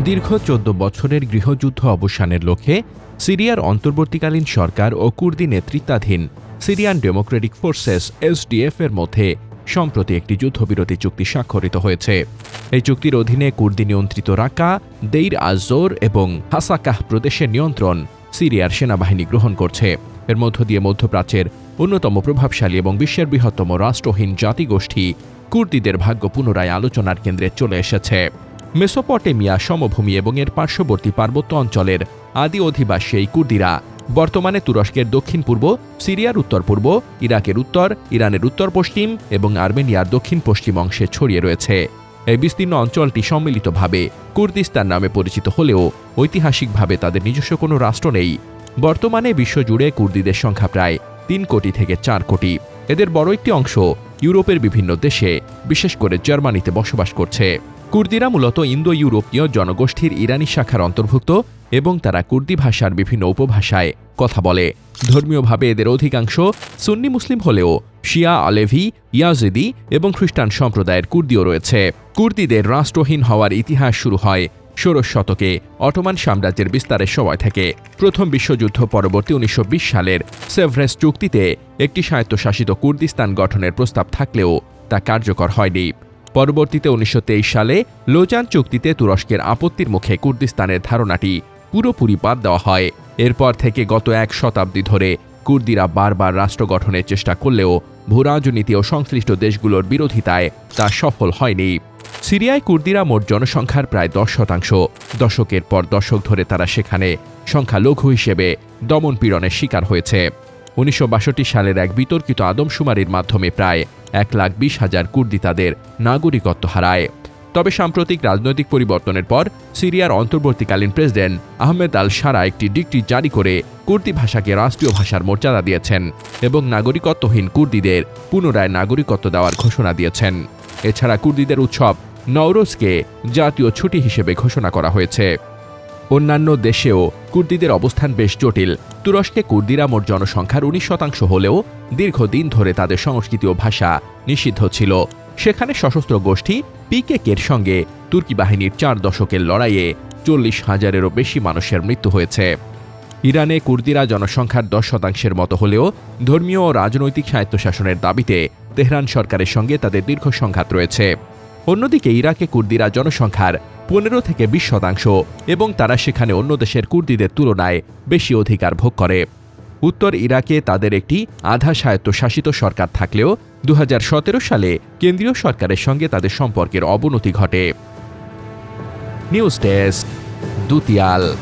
দীর্ঘ চোদ্দ বছরের গৃহযুদ্ধ অবসানের লক্ষ্যে সিরিয়ার অন্তর্বর্তীকালীন সরকার ও কুর্দি নেতৃত্বাধীন সিরিয়ান ডেমোক্রেটিক ফোর্সেস এসডিএফ এর মধ্যে সম্প্রতি একটি যুদ্ধবিরতি চুক্তি স্বাক্ষরিত হয়েছে। এই চুক্তির অধীনে কুর্দি নিয়ন্ত্রিত রাকা, দেইর আজোর এবং হাসাকাহ প্রদেশের নিয়ন্ত্রণ সিরিয়ার সেনাবাহিনী গ্রহণ করছে। এর মধ্য দিয়ে মধ্যপ্রাচ্যের অন্যতম প্রভাবশালী এবং বিশ্বের বৃহত্তম রাষ্ট্রহীন জাতিগোষ্ঠী কুর্দিদের ভাগ্য পুনরায় আলোচনার কেন্দ্রে চলে এসেছে। মেসোপটেমিয়া সমভূমি এবং এর পার্শ্ববর্তী পার্বত্য অঞ্চলের আদি অধিবাসী এই কুর্দিরা। বর্তমানে তুরস্কের দক্ষিণ পূর্ব সিরিয়ার উত্তর পূর্ব ইরাকের উত্তর, ইরানের উত্তর পশ্চিম এবং আর্মেনিয়ার দক্ষিণ পশ্চিম অংশে ছড়িয়ে রয়েছে। এই বিস্তীর্ণ অঞ্চলটি সম্মিলিতভাবে কুর্দিস্তান নামে পরিচিত হলেও ঐতিহাসিকভাবে তাদের নিজস্ব কোনো রাষ্ট্র নেই। বর্তমানে বিশ্বজুড়ে কুর্দিদের সংখ্যা প্রায় তিন কোটি থেকে চার কোটি। এদের বড় একটি অংশ ইউরোপের বিভিন্ন দেশে, বিশেষ করে জার্মানিতে বসবাস করছে। কুর্দিরা মূলত ইন্দো ইউরোপীয় জনগোষ্ঠীর ইরানি শাখার অন্তর্ভুক্ত এবং তারা কুর্দি ভাষার বিভিন্ন উপভাষায় কথা বলে। ধর্মীয়ভাবে এদের অধিকাংশ সুন্নি মুসলিম হলেও শিয়া, আলেভি, ইয়াজিদি এবং খ্রিস্টান সম্প্রদায়ের কুর্দিও রয়েছে। কুর্দিদের রাষ্ট্রহীন হওয়ার ইতিহাস শুরু হয় ষোড়শ শতকে অটোমান সাম্রাজ্যের বিস্তারের সময় থেকে। প্রথম বিশ্বযুদ্ধ পরবর্তী উনিশশো বিশ সালের সেভরেস চুক্তিতে একটি স্বায়ত্তশাসিত কুর্দিস্তান গঠনের প্রস্তাব থাকলেও তা কার্যকর হয়নি। পরবর্তীতে উনিশশো তেইশ সালে লোজান চুক্তিতে তুরস্কের আপত্তির মুখে কুর্দিস্তানের ধারণাটি পুরোপুরি বাদ দেওয়া হয়। এরপর থেকে গত এক শতাব্দী ধরে কুর্দিরা বারবার রাষ্ট্র গঠনের চেষ্টা করলেও ভূরাজনীতি ও সংশ্লিষ্ট দেশগুলোর বিরোধিতায় তা সফল হয়নি। সিরিয়ায় কুর্দিরা মোট জনসংখ্যার প্রায় দশ শতাংশ। দশকের পর দশক ধরে তারা সেখানে সংখ্যালঘু হিসেবে দমন পীড়নের শিকার হয়েছে। উনিশশো বাষট্টি সালের এক বিতর্কিত আদমশুমারির মাধ্যমে প্রায় এক লাখ বিশ হাজার কুর্দি তাদের নাগরিকত্ব হারায়। তবে সাম্প্রতিক রাজনৈতিক পরিবর্তনের পর সিরিয়ার অন্তর্বর্তীকালীন প্রেসিডেন্ট আহমেদ আল সারা একটি ডিক্রি জারি করে কুর্দি ভাষাকে রাষ্ট্রীয় ভাষার মর্যাদা দিয়েছেন এবং নাগরিকত্বহীন কুর্দিদের পুনরায় নাগরিকত্ব দেওয়ার ঘোষণা দিয়েছেন। এছাড়া কুর্দিদের উৎসব নওরোজকে জাতীয় ছুটি হিসেবে ঘোষণা করা হয়েছে। অন্যান্য দেশেও কুর্দিদের অবস্থান বেশ জটিল। তুরস্কে কুর্দিরা মোট জনসংখ্যার উনিশ শতাংশ হলেও দীর্ঘদিন ধরে তাদের সংস্কৃতি ও ভাষা নিষিদ্ধ ছিল। সেখানে সশস্ত্র গোষ্ঠী পিকেকের সঙ্গে তুর্কি বাহিনীর চার দশকের লড়াইয়ে চল্লিশ হাজারেরও বেশি মানুষের মৃত্যু হয়েছে। ইরানে কুর্দিরা জনসংখ্যার দশ শতাংশের মতো হলেও ধর্মীয় ও রাজনৈতিক স্বায়ত্তশাসনের দাবিতে তেহরান সরকারের সঙ্গে তাদের দীর্ঘ সংঘাত রয়েছে। অন্যদিকে ইরাকে কুর্দিরা জনসংখ্যার পনেরো থেকে বিশ শতাংশ এবং তারা সেখানে অন্য দেশের কুর্দিদের তুলনায় বেশি অধিকার ভোগ করে। উত্তর ইরাকে তাদের একটি আধা স্বায়ত্তশাসিত সরকার থাকলেও দু হাজার সতেরো সালে কেন্দ্রীয় সরকারের সঙ্গে তাদের সম্পর্কের অবনতি ঘটে। News desk, দুতিয়াল।